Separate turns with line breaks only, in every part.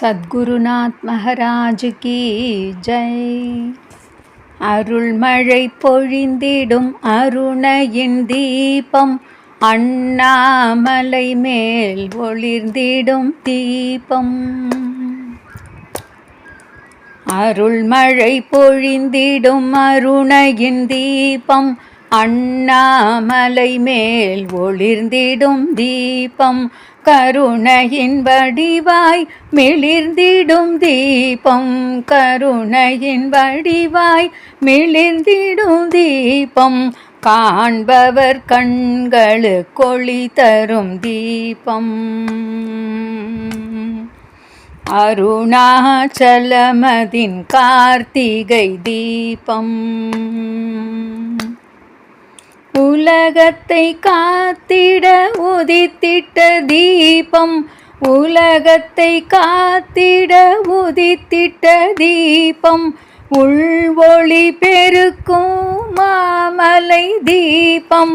சத்குருநாத் மகராஜ் கீ ஜெய். அருள்மழை பொழிந்திடும் அருணையின் தீபம் அண்ணாமலை மேல் ஒளிர்ந்திடும் தீபம். அருள்மழை பொழிந்திடும் அருணையின் தீபம் அண்ணாமலை மேல் ஒளிர்ந்திடும் தீபம் கருணையின் வடிவாய் மிளிர்ந்திடும் தீபம் கருணையின் வடிவாய் மிளிர்ந்திடும் தீபம். காண்பவர் கண்களு கொளி தரும் தீபம். அருணாச்சலமதின் கார்த்திகை தீபம். உலகத்தை காத்திட உதித்திட்ட தீபம். உலகத்தை காத்திட உதித்திட்ட தீபம். உள்வொளி பெருக்கும் மாமலை தீபம்.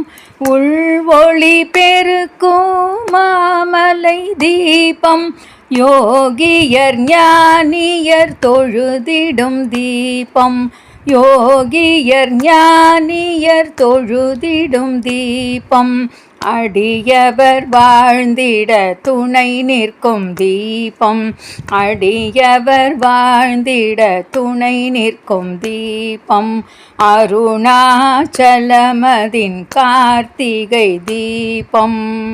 உள்வொளி பெருக்கும் மாமலை தீபம். யோகியர் ஞானியர் தொழுதிடும் தீபம். யோகியர் ஞானியர் தொழுதிடும் தீபம். அடியவர் வாழ்ந்திட துணை நிற்கும் தீபம். அடியவர் வாழ்ந்திட துணை நிற்கும் தீபம். அருணாச்சலமதின் கார்த்திகை தீபம்.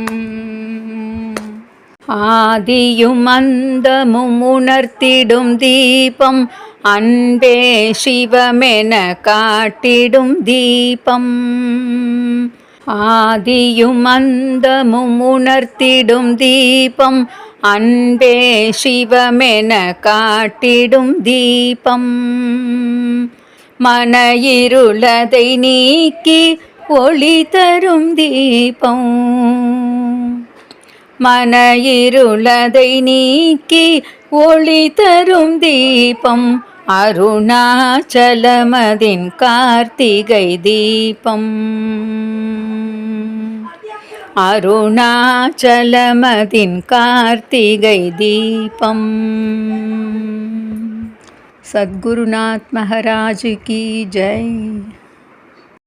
ஆதியும் அந்தமும் உணர்த்திடும் தீபம். அன்பே சிவமென காட்டிடும் தீபம். ஆதியும் அந்தமும் உணர்த்திடும் தீபம். அன்பே சிவமென காட்டிடும் தீபம். மன இருளதை நீக்கி ஒளி தரும் தீபம். மன இருளதை நீக்கி ஒளி தரும் தீபம். அருணாச்சலமதின் கார்த்திகை தீபம். அருணாச்சலமதின் கார்த்திகை தீபம். சத்குருநாத் மகாராஜ் கி. ஜெய்.